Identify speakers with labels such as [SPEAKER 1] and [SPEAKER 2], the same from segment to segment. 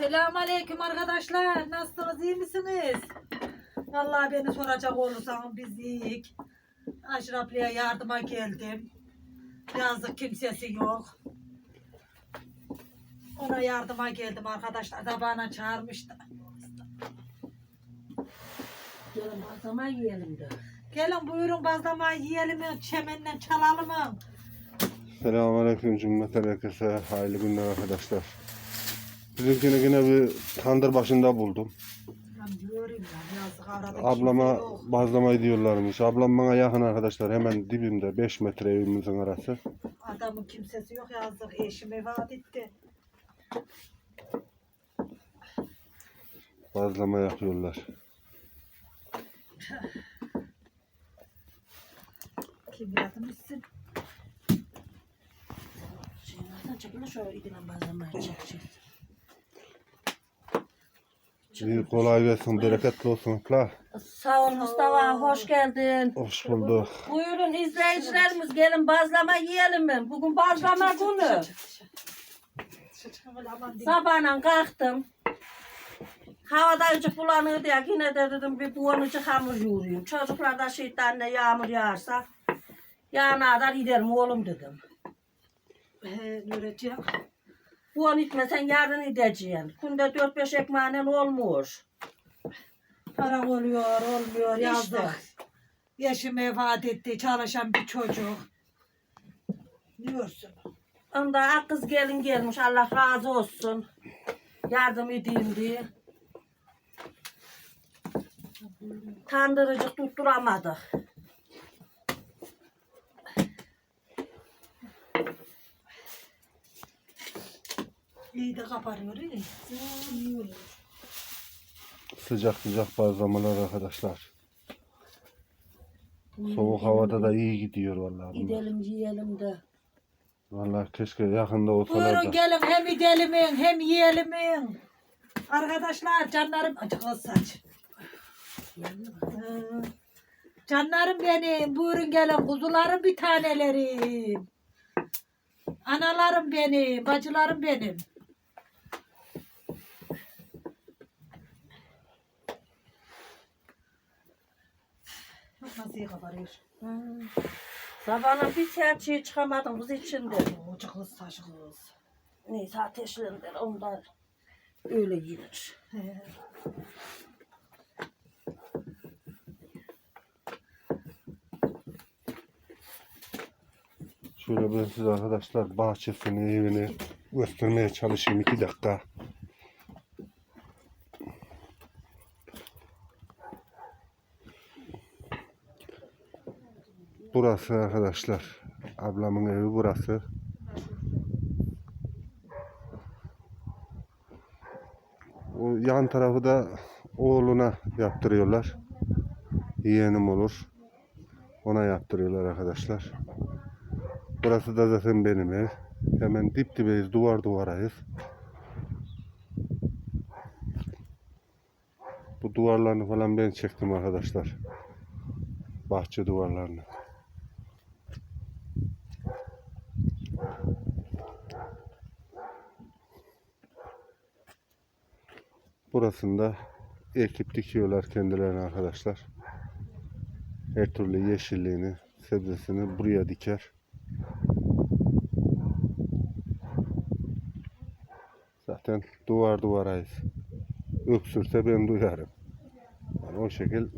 [SPEAKER 1] Selamünaleyküm arkadaşlar. Nasılsınız? iyi misiniz? Vallahi beni soracak olursan biz iyiyiz. Aşraflı'ya yardıma geldim. Yazdık kimsesi yok. Ona yardıma geldim arkadaşlar. Da bana çağırmıştı.
[SPEAKER 2] Gelin bazlama yiyelim de.
[SPEAKER 1] Gelin buyurun bazlama yiyelim? Çemenden çalalım mı?
[SPEAKER 3] Selamünaleyküm cümleten herkese hayırlı günler arkadaşlar. Bizimkini yine bir tandır başında buldum.
[SPEAKER 1] Lan göreyim ya yazdık arada.
[SPEAKER 3] Ablama
[SPEAKER 1] kimse yok.
[SPEAKER 3] bazlamayı diyorlarmış. Ablam bana yakın arkadaşlar hemen dibimde 5 metre evimizin arası.
[SPEAKER 1] Adamın kimsesi yok yazdık. Eşim vefat etti.
[SPEAKER 3] Bazlama yapıyorlar.
[SPEAKER 1] Kim yatmışsın?
[SPEAKER 2] Şey nereden çekildi şöyle idine bazlamayı çekeceğiz.
[SPEAKER 3] İyi kolay gelsin, bereketli olsun. La.
[SPEAKER 2] Sağ ol Mustafa, hoş geldin.
[SPEAKER 3] Hoş bulduk.
[SPEAKER 2] Buyurun izleyicilerimiz gelin bazlama yiyelim mi? Bugün bazlama günü. Sabahla kalktım. Havada acık bulanıyordu ya yine de dedim bir bulanıcı hamur yoğurayım. Çocuklar da şey anne yağmur yağarsa yağına kadar giderim oğlum dedim.
[SPEAKER 1] He, Nureciğim.
[SPEAKER 2] Bu an itmesen yarın gideceksin. Günde dört beş ekmeğinen olmuş.
[SPEAKER 1] Para oluyor, olmuyor
[SPEAKER 2] İşte.
[SPEAKER 1] yazdık. Eşim vefat etti, çalışan bir çocuk. Diyorsun.
[SPEAKER 2] Onda ak kız gelin gelmiş. Allah razı olsun. Yardım edeyim diye. Tandırıcı tutturamadık.
[SPEAKER 1] İyi de kabarıyor iyi. İyi.
[SPEAKER 3] Sıcak sıcak bazlamalar arkadaşlar. Soğuk havada da iyi gidiyor vallahi. bunlar.
[SPEAKER 2] Gidelim yiyelim de.
[SPEAKER 3] Vallahi keşke yakında olsalar
[SPEAKER 1] Buyurun
[SPEAKER 3] da.
[SPEAKER 1] gelin hem gidelim hem yiyelim. Arkadaşlar canlarım acık az saç. Hı. Canlarım benim buyurun gelin kuzularım bir tanelerim. Analarım benim, bacılarım benim. İyi kabarıyor.
[SPEAKER 2] Hmm. Sabahına bir saat şey çıkamadım kız içinde.
[SPEAKER 1] Ocak kız saç kız.
[SPEAKER 2] Neyse ateşlendir onlar öyle yenir.
[SPEAKER 1] He.
[SPEAKER 3] Şöyle ben size arkadaşlar bahçesini, evini göstermeye çalışayım iki dakika. Burası arkadaşlar. Ablamın evi burası. O yan tarafı da oğluna yaptırıyorlar. Yeğenim olur. Ona yaptırıyorlar arkadaşlar. Burası da zaten benim ev. Hemen dip dibeyiz, duvar duvarayız. Bu duvarlarını falan ben çektim arkadaşlar. Bahçe duvarlarını. Burasında ekip dikiyorlar kendilerine arkadaşlar. Her türlü yeşilliğini, sebzesini buraya diker. Zaten duvar duvarayız. Öksürse ben duyarım. Yani o şekil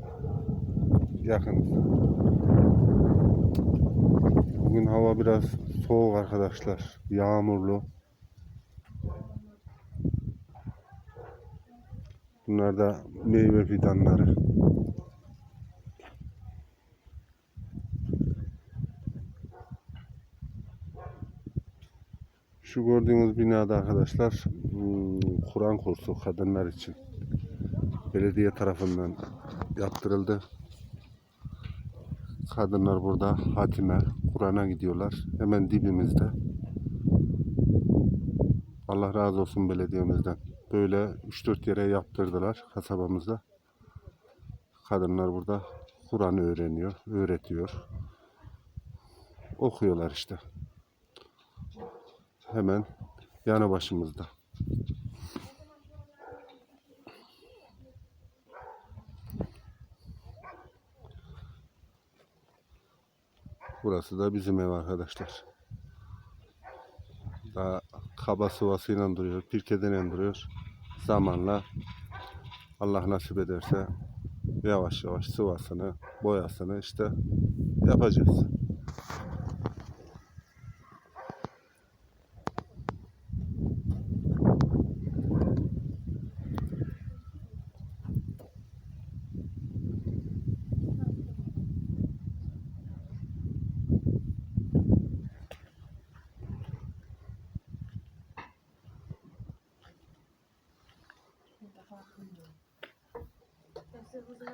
[SPEAKER 3] yakınız. Bugün hava biraz soğuk arkadaşlar. Yağmurlu. Bunlar da meyve fidanları. Şu gördüğünüz binada arkadaşlar hmm, Kur'an kursu kadınlar için belediye tarafından yaptırıldı. Kadınlar burada hatime, Kur'an'a gidiyorlar. Hemen dibimizde. Allah razı olsun belediyemizden böyle 3-4 yere yaptırdılar kasabamızda. Kadınlar burada Kur'an öğreniyor, öğretiyor. Okuyorlar işte. Hemen yanı başımızda. Burası da bizim ev arkadaşlar. Daha kaba sıvasıyla duruyor, pirkeden duruyor. Zamanla Allah nasip ederse yavaş yavaş sıvasını, boyasını işte yapacağız.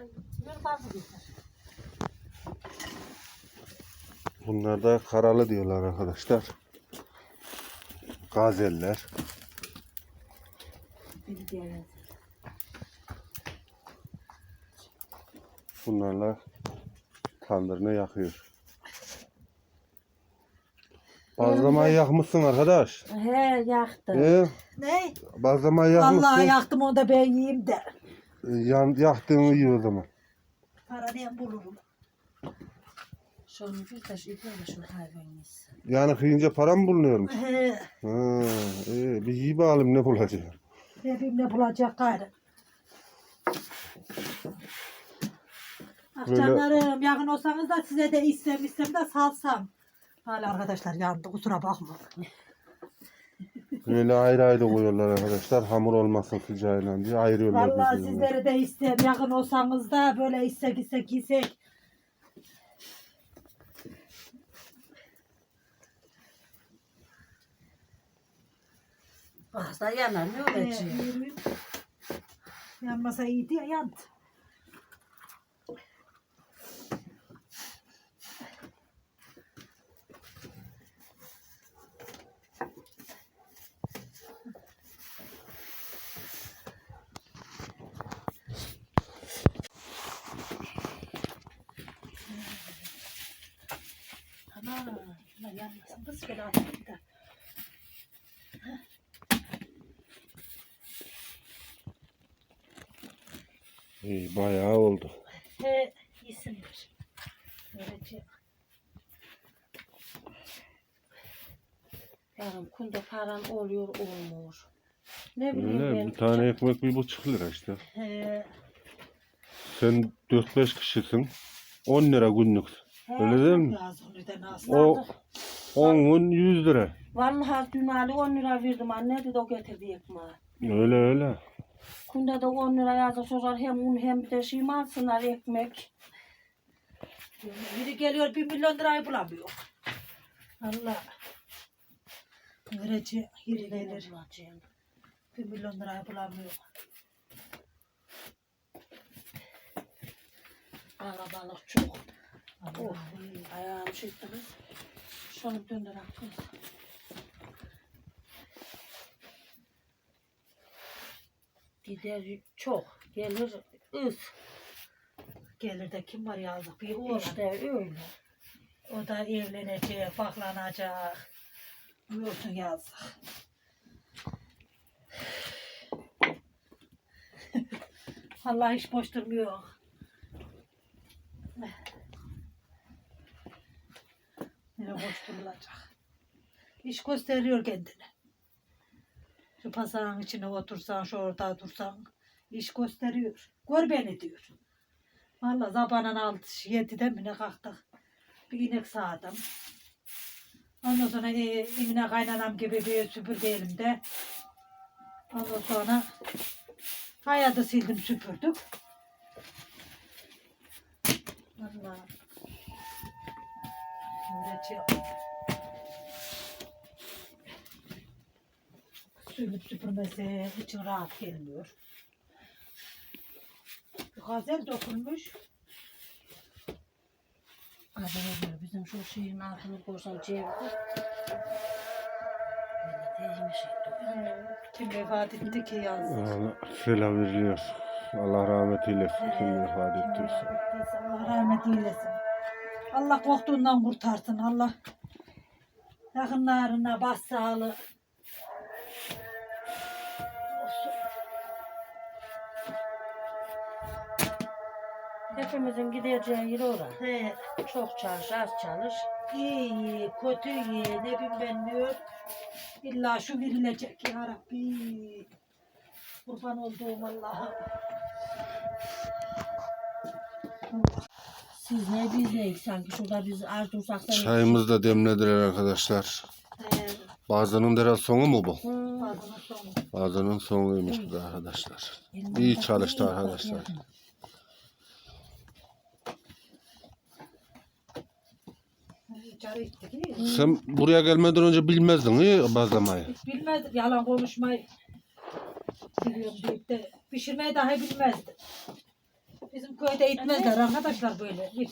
[SPEAKER 1] Bir bazı getir.
[SPEAKER 3] Bunlar da karalı diyorlar arkadaşlar. Gazeller. Bunlarla tandırını yakıyor. Bazlamayı yakmışsın arkadaş.
[SPEAKER 2] He yaktı.
[SPEAKER 3] Ee,
[SPEAKER 1] Ne?
[SPEAKER 3] bazlamayı yakmışsın.
[SPEAKER 1] Vallahi yaktım onu da ben yiyeyim de.
[SPEAKER 3] Ee, Yan, yaktığını yiyor o zaman.
[SPEAKER 1] Para diye bulurum.
[SPEAKER 2] Şunu bir taş de şu hayvanız.
[SPEAKER 3] Yani kıyınca para mı bulunuyormuş?
[SPEAKER 1] He.
[SPEAKER 3] Ha, iyi. Bir iyi bakalım ne bulacak.
[SPEAKER 1] Bebeğim ne bulacak gayrı.
[SPEAKER 3] Böyle-
[SPEAKER 1] Akşamlarım yakın olsanız da size de istem istem de salsam. Hala arkadaşlar yandı kusura bakma.
[SPEAKER 3] Böyle ayrı ayrı koyuyorlar arkadaşlar. Hamur olmasın sıcağıyla diye ayırıyorlar.
[SPEAKER 1] Vallahi
[SPEAKER 3] birbirine.
[SPEAKER 1] sizleri de istem yakın olsanız da böyle istek istek istek.
[SPEAKER 2] Bazda yanar ne olacak?
[SPEAKER 1] Ee, Yanmasa iyiydi ya yandı. Ana, lan yanmasın kız şöyle atayım da.
[SPEAKER 3] İyi bayağı oldu.
[SPEAKER 1] He, iyisindir. Böylece
[SPEAKER 2] Yarım kunde paran oluyor olmuyor. Ne bileyim
[SPEAKER 3] Öyle
[SPEAKER 2] ben.
[SPEAKER 3] bir tane ekmek bir buçuk lira işte.
[SPEAKER 1] he,
[SPEAKER 3] Sen 4-5 kişisin. 10 lira günlük. Öyle değil mi? O 10 gün 100 lira.
[SPEAKER 2] Vallahi dün Ali 10 lira verdim anne dedi o getirdi ekmeği.
[SPEAKER 3] Öyle öyle.
[SPEAKER 2] Kunde de 10 lira yazdı sorar hem un hem de şey mi alsınlar ekmek.
[SPEAKER 1] Biri geliyor bir milyon lirayı bulamıyor. Allah. Verece yeri gelir.
[SPEAKER 2] Bulacağım.
[SPEAKER 1] Bir milyon lirayı bulamıyor.
[SPEAKER 2] Kalabalık çok.
[SPEAKER 1] Allah.
[SPEAKER 2] Oh, ayağım şiştiniz. Şunu döndür kız. Gider çok. Gelir ıs.
[SPEAKER 1] Gelir de kim var yazık bir oğlan.
[SPEAKER 2] İşte öyle.
[SPEAKER 1] O da evlenecek, baklanacak. Buyursun yazık. Allah hiç boş durmuyor. Ne boş durulacak. İş gösteriyor kendini. Şu pazarın içine otursan, şu orada dursan iş gösteriyor. Gör beni diyor. Vallahi zabanın altı, yedide mi ne kalktık. Bir inek sağdım. Ondan sonra e, Emine kaynanam gibi bir süpürge elimde. Ondan sonra hayadı sildim süpürdük. Vallahi. Öğretiyor. Sürüp süpürmesi için rahat gelmiyor. Gazel dokunmuş.
[SPEAKER 2] Arkadaşlar bizim şu şeyin altını. Böyle değişmiş etti.
[SPEAKER 1] Kim vefat etti ki yazdı.
[SPEAKER 3] Yani selam veriliyor. Allah rahmet eylesin. Kim vefat ettiyse.
[SPEAKER 1] Allah rahmet eylesin. Allah korktuğundan kurtarsın. Allah yakınlarına bas sağlığı.
[SPEAKER 2] Hepimizin gideceği yer orası.
[SPEAKER 1] He,
[SPEAKER 2] Çok çalış, az çalış.
[SPEAKER 1] İyi, kötü iyi, ne bileyim ben diyor. İlla şu verilecek ya Rabbi. Kurban olduğum Allah'ım.
[SPEAKER 2] Siz ne biz ne sanki şurada biz az dursak da.
[SPEAKER 3] Çayımızı da demlediler arkadaşlar.
[SPEAKER 1] Ee,
[SPEAKER 3] Bazının biraz sonu mu bu?
[SPEAKER 2] Hmm.
[SPEAKER 1] bazının sonu.
[SPEAKER 3] Bazının sonuymuş bu da arkadaşlar. İyi çalıştı arkadaşlar.
[SPEAKER 1] İçeri gittik. iyi.
[SPEAKER 3] Sen buraya gelmeden önce bilmezdin iyi bazlamayı.
[SPEAKER 1] Hiç bilmezdim yalan konuşmayı. Biliyorum deyip de pişirmeyi dahi bilmezdim. Bizim köyde itmezler arkadaşlar böyle. Bir.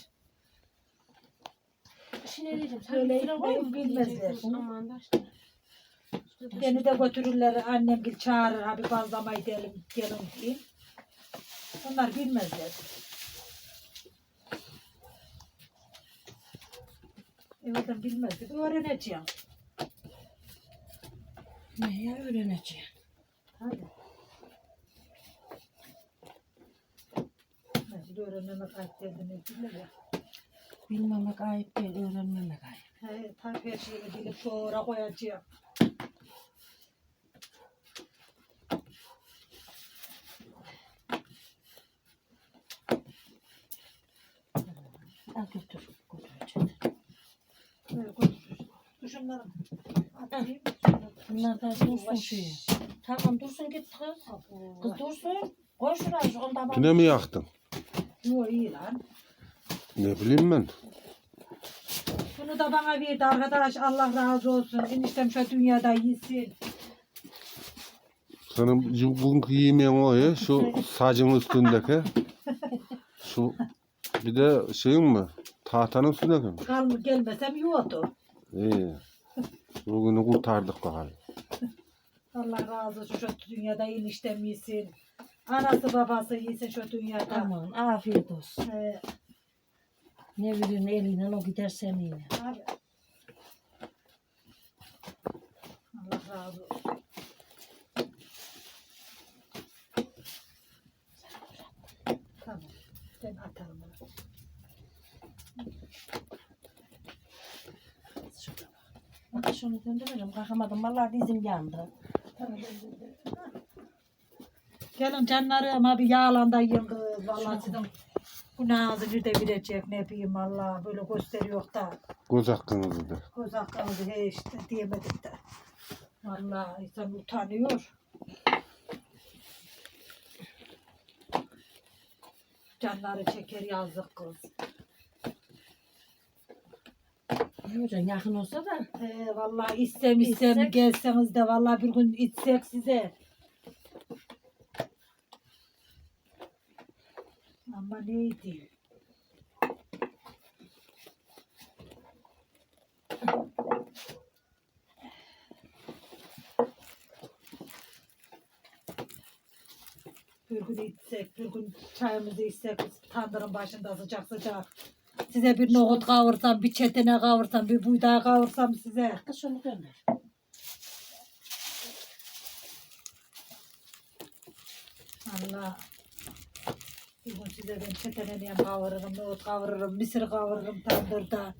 [SPEAKER 2] Şimdi ne diyeceğim?
[SPEAKER 1] Öyle
[SPEAKER 2] Sen
[SPEAKER 1] bilmezler.
[SPEAKER 2] Aman da işte.
[SPEAKER 1] Beni de götürürler annem gel çağırır abi bazlamayı diyelim gelin diye. Onlar bilmezler. Evvelden bilmezdik. Öğreneceğim.
[SPEAKER 2] Ne ya öğreneceğim.
[SPEAKER 1] Hadi. Nasıl öğrenmemek ayıp dediğini bilir ya.
[SPEAKER 2] Bilmemek ayıp değil, öğrenmemek ayıp.
[SPEAKER 1] He, tabii her şeyi bilip sonra koyacağım.
[SPEAKER 2] Al götür. Götüreceğim.
[SPEAKER 1] Böyle koyacağım. Şunları atayım.
[SPEAKER 2] Bunlar da dursun şuraya. Tamam dursun git kız. Kız dursun. Koy şuraya şu onda bak.
[SPEAKER 3] Yine mi yaktın?
[SPEAKER 1] Yo iyi lan.
[SPEAKER 3] Ne bileyim ben.
[SPEAKER 1] Bunu da bana verdi arkadaş. Allah razı olsun. Eniştem şu dünyada iyisin.
[SPEAKER 3] Senin bu- bugünkü yemeğin o ya. Şu sacın üstündeki. Şu bir de şeyin mi? Tahtanın üstündeki mi?
[SPEAKER 1] Kalmı gelmesem yoktu.
[SPEAKER 3] İyi. Bugünü kurtardık bakalım.
[SPEAKER 1] Allah razı olsun şu dünyada eniştem iyisin. Anası babası iyisin şu dünyada.
[SPEAKER 2] Aman afiyet olsun.
[SPEAKER 1] Ee,
[SPEAKER 2] Ne bileyim eliyle o gider seninle.
[SPEAKER 1] abi. Allah razı olsun. Tamam. Ben atarım onu.
[SPEAKER 2] Bak şunu döndürelim. Kalkamadım. Vallahi dizim yandı.
[SPEAKER 1] Tamam. Gelin canlarım abi yağlanda kız. Vallahi sizin günahınızı de bilecek ne bileyim Allah böyle gösteriyor da.
[SPEAKER 3] Göz hakkınızı da.
[SPEAKER 1] Göz hakkımızı he işte diyemedik de. Vallahi insan utanıyor. Canları çeker yazık kız.
[SPEAKER 2] Ne hocam yakın olsa da.
[SPEAKER 1] He, vallahi istem istem
[SPEAKER 2] İstek.
[SPEAKER 1] gelseniz de vallahi bir gün içsek size. Ama neydi? Bir gün içsek, bir gün çayımızı içsek, tandırın başında sıcak sıcak. Size bir nohut kavursam, bir çetene kavursam, bir buğday kavursam size.
[SPEAKER 2] Kız şunu gönder.
[SPEAKER 1] Allah. Bir gün size ben çeteneni kavururum, nohut kavururum, mısır kavururum tandırda.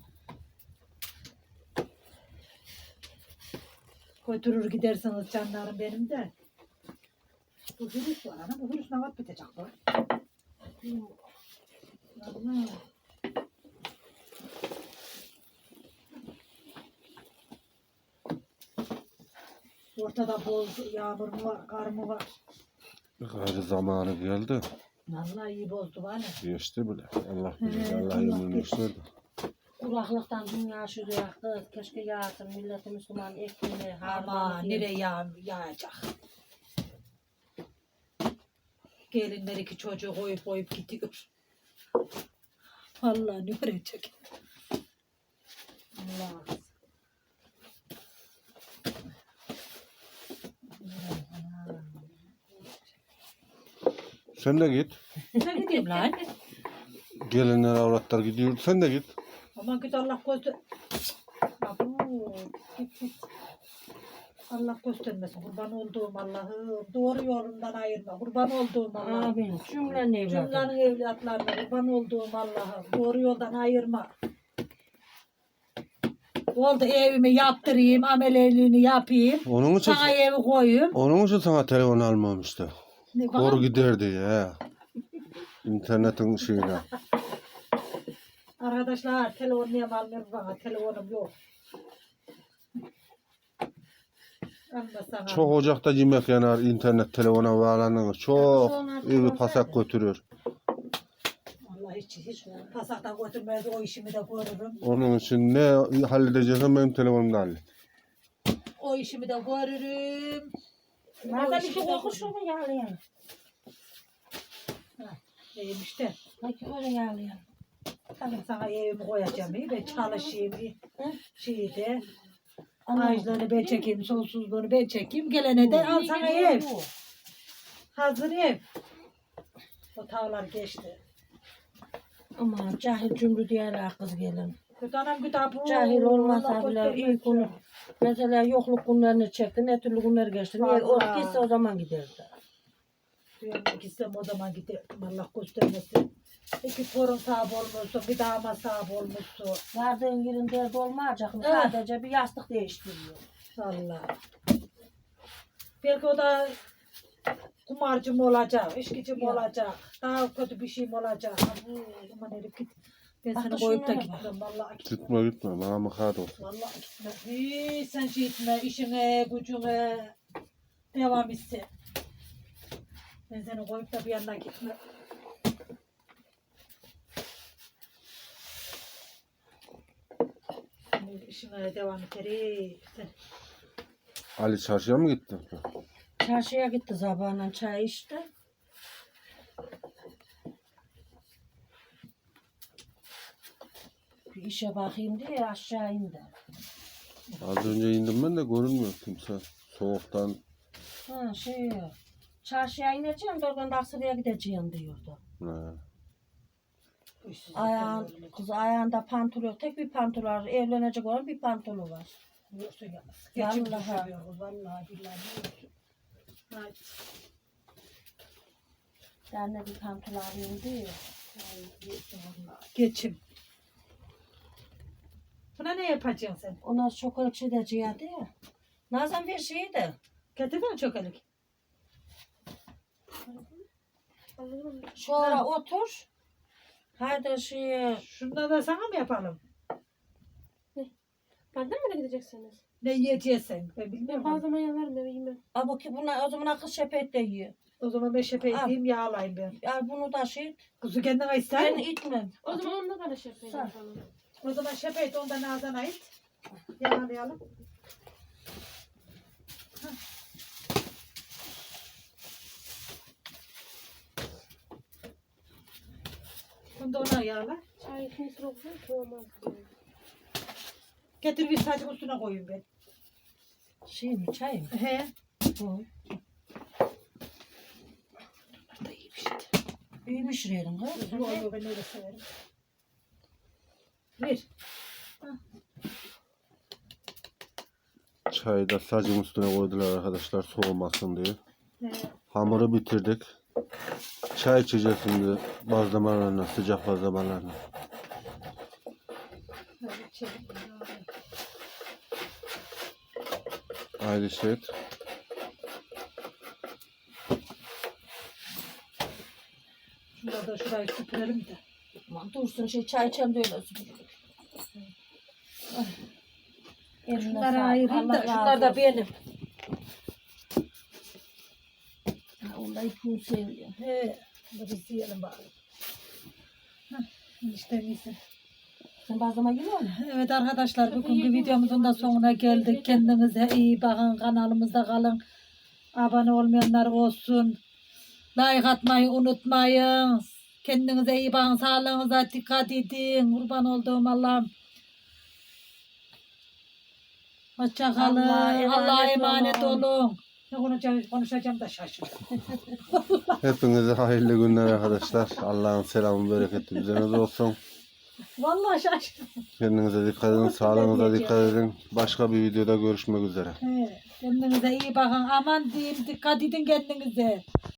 [SPEAKER 1] Götürür gidersiniz canlarım benim de. Bu virüs var ana, bu virüs ne vakit bitecek bu? Allah. Ortada bol yağmur mu var, kar mı var?
[SPEAKER 3] Gayrı zamanı geldi.
[SPEAKER 1] Vallahi iyi bozdu bana.
[SPEAKER 3] Geçti bile. Allah bilir.
[SPEAKER 1] He,
[SPEAKER 3] Allah
[SPEAKER 1] Allah
[SPEAKER 3] yemin
[SPEAKER 1] bilir.
[SPEAKER 3] gösterdi.
[SPEAKER 2] Kuraklıktan dünya şuraya kız. Keşke yağsın. Milleti Müslüman ekmeği,
[SPEAKER 1] Ama
[SPEAKER 2] harmanı.
[SPEAKER 1] nereye yağ, yağacak? Gelinler iki çocuğu koyup koyup gidiyor. Vallahi ne öğrenecek? Allah.
[SPEAKER 3] Sen de git.
[SPEAKER 1] Ne gideyim lan?
[SPEAKER 3] Gelinler avratlar gidiyor. Sen de git.
[SPEAKER 1] Aman git Allah göster. Abu, git git. Allah göstermesin. Kurban olduğum Allah'ım. Doğru yolundan ayırma. Kurban olduğum Allah'ım.
[SPEAKER 2] Amin. Cümlenin evladı.
[SPEAKER 1] Cümlenin evlatlarına kurban olduğum Allah'ım. Doğru yoldan ayırma. oldu evimi yaptırayım, ameleliğini yapayım.
[SPEAKER 3] Onun için
[SPEAKER 1] Sana evi koyayım.
[SPEAKER 3] onun için sana telefon almamıştı.
[SPEAKER 1] Ne
[SPEAKER 3] giderdi ya. İnternetin şeyine.
[SPEAKER 1] Arkadaşlar telefon niye almıyor bana? Telefonum yok. Anla sana.
[SPEAKER 3] Çok ocakta yemek yanar internet telefona bağlanır. Çok evi pasak götürüyor.
[SPEAKER 1] Vallahi hiç, hiç pasakta götürmez o işimi de görürüm.
[SPEAKER 3] Onun için ne halledeceksen benim telefonumda hallet.
[SPEAKER 1] O işimi de görürüm.
[SPEAKER 2] Nereden bir şey kokuşur mu yağlayan?
[SPEAKER 1] Neyim işte.
[SPEAKER 2] Peki öyle yağlayan.
[SPEAKER 1] Tamam sana evimi koyacağım. iyi. Ben çalışayım. iyi.
[SPEAKER 2] Hı?
[SPEAKER 1] Şeyde.
[SPEAKER 2] Anam.
[SPEAKER 1] Ağaçlarını ben çekeyim. Sonsuzluğunu ben çekeyim. Gelene de al sana ev. Hazır ev. O tavlar geçti.
[SPEAKER 2] Aman cahil cümle diğer kız gelin. Cahil olmasa bile iyi konu. Mesela yokluk günlerini çekti, ne türlü günler geçti. Niye o
[SPEAKER 1] Vallahi.
[SPEAKER 2] gitse o zaman giderdi.
[SPEAKER 1] Diyorum gitsem o zaman giderdim. Allah göstermesin. İki torun sahip olmuşsun. Bir dama sahip olmuşsun.
[SPEAKER 2] Vardığın yerin derdi olmayacak mı?
[SPEAKER 1] Eh.
[SPEAKER 2] Sadece bir yastık değiştiriyor.
[SPEAKER 1] Allah. Belki o da kumarcı mı olacak, içkici mi
[SPEAKER 2] Ya.
[SPEAKER 1] olacak, daha kötü bir şey mi olacak. Abu, aman herif git. Ben
[SPEAKER 2] Bak
[SPEAKER 1] seni koyup da gitmem. Vallahi gitmem.
[SPEAKER 3] Gitme gitme bana mıkat olsun.
[SPEAKER 1] Vallahi gitmem. Hiç sen şey gitme. işine, gücüne devam etsin. Ben seni koyup da bir yanına gitmem. Şimdi işine devam ederim. Sen
[SPEAKER 3] Ali çarşıya mı gittin?
[SPEAKER 2] Çarşıya gitti sabahla çay içti. Bir işe bakayım diye aşağı indi.
[SPEAKER 3] Az önce indim ben de görünmüyor kimse. Soğuktan
[SPEAKER 2] Ha şey çarşıya ineceğim de oradan da Aksaray'a gideceğim diyordu.
[SPEAKER 1] işsiz
[SPEAKER 2] Ayağın, kız ayağında pantolon. Tek bir pantolon var. Evlenecek olan bir pantolon var.
[SPEAKER 1] Yoksa yalnız. Geçim
[SPEAKER 2] Vallahi.
[SPEAKER 1] düşürüyor. Vallahi billahi. Hadi.
[SPEAKER 2] Ben de bir pantolon alayım diyor.
[SPEAKER 1] Geçim. Buna ne yapacaksın sen?
[SPEAKER 2] Ona çok ölçüdeceği diye. Nazan bir şeydi.
[SPEAKER 1] Getirdin mi çökelik?
[SPEAKER 2] Sonra otur. Haydi şey
[SPEAKER 1] Şundan da sana mı yapalım?
[SPEAKER 4] Benden mi gideceksiniz?
[SPEAKER 1] Ne yiyeceksin? Ben
[SPEAKER 4] Ben
[SPEAKER 1] bilmiyorum.
[SPEAKER 4] fazla yalarım eve yemem.
[SPEAKER 2] Ama ki buna o zaman akıl sepet de yiyor.
[SPEAKER 1] O zaman ben şepe
[SPEAKER 2] Al.
[SPEAKER 1] edeyim yağlayayım ben.
[SPEAKER 2] Ya bunu da şey
[SPEAKER 1] Kuzu kendine ister
[SPEAKER 2] ben
[SPEAKER 1] mi?
[SPEAKER 2] itmem.
[SPEAKER 4] O zaman onu da bana şey yapayım
[SPEAKER 2] Sağ.
[SPEAKER 4] falan.
[SPEAKER 1] O zaman şepe et ondan ağzına it. Yağlayalım. Hah. Bunu da ona yağla.
[SPEAKER 4] Çay ikinci olsun olmaz.
[SPEAKER 1] Getir bir sacın üstüne koyayım ben.
[SPEAKER 2] Şey mi çay mı?
[SPEAKER 1] He.
[SPEAKER 2] Bu.
[SPEAKER 1] Bunlar da iyi bir.
[SPEAKER 2] İyi pişirelim kız.
[SPEAKER 1] Yok yok ben öyle severim. Ver.
[SPEAKER 3] Çayı da sacın üstüne koydular arkadaşlar soğumasın diye.
[SPEAKER 1] He.
[SPEAKER 3] Hamuru bitirdik. Çay içeceğiz şimdi bazlamalarla, sıcak bazlamalarla.
[SPEAKER 1] Hadi içelim.
[SPEAKER 3] Aile şey.
[SPEAKER 1] Şurada da şurayı süpürelim de.
[SPEAKER 2] Aman dursun şey çay içelim de öyle süpürürük. Ay. Eline
[SPEAKER 1] Şunları ayırayım da şunlar da benim.
[SPEAKER 2] Ha, Onlar ipini seviyor.
[SPEAKER 1] He. Bunu biz yiyelim bari. İşte iyisi.
[SPEAKER 2] Sen bazlama yiyor musun?
[SPEAKER 1] Evet arkadaşlar bugünkü videomuzun da sonuna geldik. Kendinize iyi bakın. Kanalımızda kalın. Abone olmayanlar olsun. Like atmayı unutmayın. Kendinize iyi bakın. Sağlığınıza dikkat edin. Kurban olduğum Allah'ım. Hoşça kalın.
[SPEAKER 2] Allah'a emanet olun.
[SPEAKER 1] Ne konuşacağım, konuşacağım da şaşırdım.
[SPEAKER 3] Hepinize hayırlı günler arkadaşlar. Allah'ın selamı bereketi üzerinize olsun.
[SPEAKER 1] Vallahi şaşırdım.
[SPEAKER 3] Kendinize dikkat edin, sağlığınıza dikkat edin. Başka bir videoda görüşmek üzere.
[SPEAKER 1] Kendinize iyi bakın. Aman diyeyim dikkat edin kendinize.